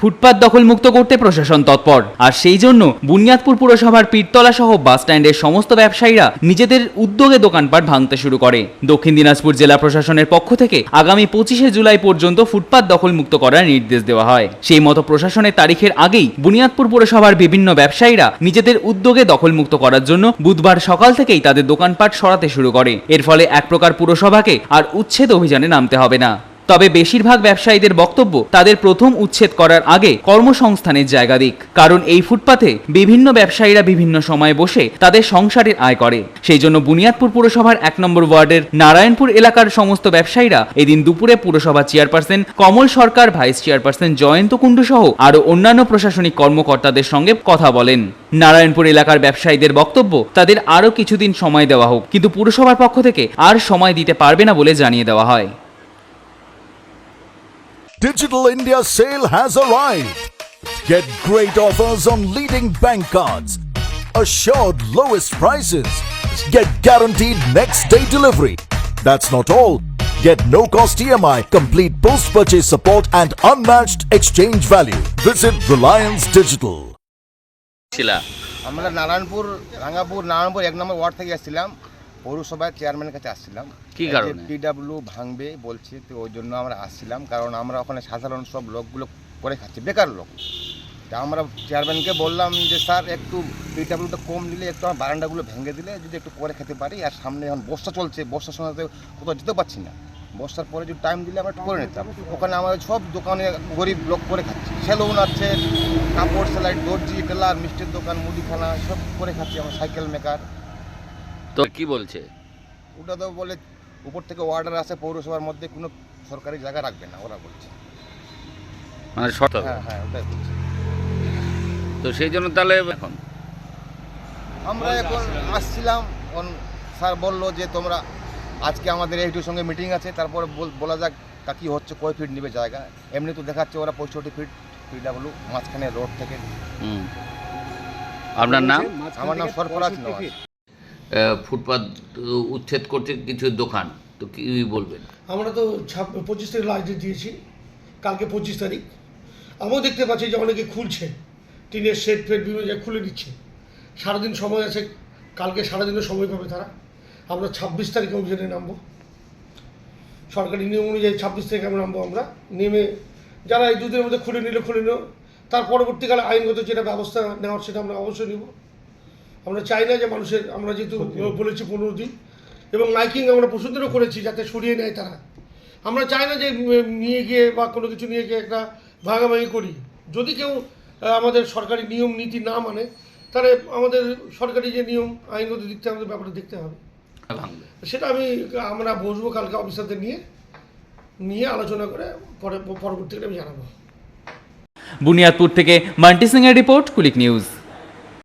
ফুটপাত দখলমুক্ত করতে প্রশাসন তৎপর। আর সেই জন্য বুনিয়াদপুর পুরসভার পীরতলা সহ বাস স্ট্যান্ডের সমস্ত ব্যবসায়ীরা নিজেদের উদ্যোগে দোকানপাট ভাঙতে শুরু করে। দক্ষিণ দিনাজপুর জেলা প্রশাসনের পক্ষ থেকে আগামী পঁচিশে জুলাই পর্যন্ত ফুটপাত দখলমুক্ত করার নির্দেশ দেওয়া হয়। সেই মতো প্রশাসনের তারিখের আগেই বুনিয়াদপুর পুরসভার বিভিন্ন ব্যবসায়ীরা নিজেদের উদ্যোগে দখলমুক্ত করার জন্য বুধবার সকাল থেকেই তাদের দোকানপাট সরাতে শুরু করে। এর ফলে এক প্রকার পুরসভাকে আর উচ্ছেদ অভিযানে নামতে হবে না। তবে বেশিরভাগ ব্যবসায়ীদের বক্তব্য তাদের প্রথম উচ্ছেদ করার আগে কর্মসংস্থানের জায়গা দিক। কারণ এই ফুটপাতে বিভিন্ন ব্যবসায়ীরা বিভিন্ন সময়ে বসে তাদের সংসারের আয় করে। সেই জন্য বুনিয়াদপুর পুরসভার এক নম্বর ওয়ার্ডের নারায়ণপুর এলাকার সমস্ত ব্যবসায়ীরা এদিন দুপুরে পুরসভা chairperson Kamal Sarkar, vice chairperson Jayanta Kundu সহ আরও অন্যান্য প্রশাসনিক কর্মকর্তাদের সঙ্গে কথা বলেন। নারায়ণপুর এলাকার ব্যবসায়ীদের বক্তব্য তাদের আরও কিছুদিন সময় দেওয়া হোক, কিন্তু পুরসভার পক্ষ থেকে আর সময় দিতে পারবে না বলে জানিয়ে দেওয়া হয়। Digital India sale has arrived. Get great offers on leading bank cards, assured lowest prices, get guaranteed next day delivery. That's not all. Get no cost EMI, complete post purchase support, and unmatched exchange value. Visit Reliance Digital. ছিলা আমরা নারায়ণপুর রাঙ্গাপুর নারায়ণপুর এক নম্বর word থেকে আসছিলাম পৌরসভার চেয়ারম্যানের কাছে আসছিলাম। কি কারণে? পিডাব্লিউ ভাঙবে বলছে তো ওই জন্য আমরা আসছিলাম কারণ আমরা ওখানে সাধারণ সব লোকগুলো করে খাচ্ছি বেকার লোক। তা আমরা চেয়ারম্যানকে বললাম যে স্যার একটু পিডাব্লিউটা কম দিলে একটু আমার বারান্দাগুলো ভেঙে দিলে যদি একটু করে খেতে পারি আর সামনে এখন বর্ষা চলছে বর্ষার সময় কোথাও যেতে পারছি না। বর্ষার পরে যদি টাইম দিলে আমরা একটু করে নিতাম। ওখানে আমাদের সব দোকানে গরিব লোক করে খাচ্ছি সেলুন আছে কাপড় সেলাই দর্জি টেলার মিষ্টির দোকান মুদিখানা সব করে খাচ্ছি আমার সাইকেল মেকার। তো কি বলছে? ওটা তো বলে উপর থেকে অর্ডার আসে পৌরসভার মধ্যে কোনো সরকারি জায়গা রাখবে না ওরা বলছে। মানে শর্ত হ্যাঁ হ্যাঁ ওটাই বলছে। তো সেই জন্য তাহলে এখন? আমরা এখন আসছিলাম এখন স্যার বলল যে তোমরা আজকে আমাদের এইটির সঙ্গে মিটিং আছে তারপরে বল- বলা যাক তা কী হচ্ছে কয় ফিট নেবে জায়গা। এমনি তো দেখাচ্ছে ওরা পঁয়ষট্টি ফিট পিডাব্লিউ মাঝখানে রোড থেকে। আপনার নাম? আমার নাম সরফরাজ নওয়াজ। ফুটপাত উচ্ছেদ করতে কিছু দোকান, তো কি বলবেন? আমরা তো ছাব পঁচিশ তারিখ ডেট দিয়েছি, কালকে পঁচিশ তারিখ। আমিও দেখতে পাচ্ছি যে অনেকে খুলছে, টিনের শেড ফেড বিভিন্ন জায়গায় খুলে দিচ্ছে। সারাদিন সময় আছে, কালকে সারাদিনও সময় পাবে তারা। আমরা ছাব্বিশ তারিখে অভিযানে নামবো। সরকারি নিয়ম অনুযায়ী ছাব্বিশ তারিখে আমরা নামবো আমরা। নেমে যারা এই দুদিনের মধ্যে খুলে নিলে, খুলে নিল, তার পরবর্তীকালে আইনগত যেটা ব্যবস্থা নেওয়ার সেটা আমরা অবশ্যই নিব। আমরা চাই না যে মানুষের আমরা যেহেতু বলেছি পনেরো দিন এবং মাইকিং আমরা পশুদেরও করেছি যাতে সরিয়ে নেয় তারা। আমরা চাই না যে নিয়ে গিয়ে বা কোনো কিছু নিয়ে গিয়ে একটা ভাগাভাগি করি। যদি কেউ আমাদের সরকারি নিয়ম নীতি না মানে তাহলে আমাদের সরকারি যে নিয়ম আইনগত দিক থেকে আমাদের ব্যাপারে দেখতে হবে। সেটা আমি আমরা বসবো কালকে অফিসারদের নিয়ে নিয়ে আলোচনা করে পরে পরবর্তীকালে আমি জানাব। বুনিয়াদপুর থেকে মান্টি সিংয়ের রিপোর্ট কুলিক নিউজ।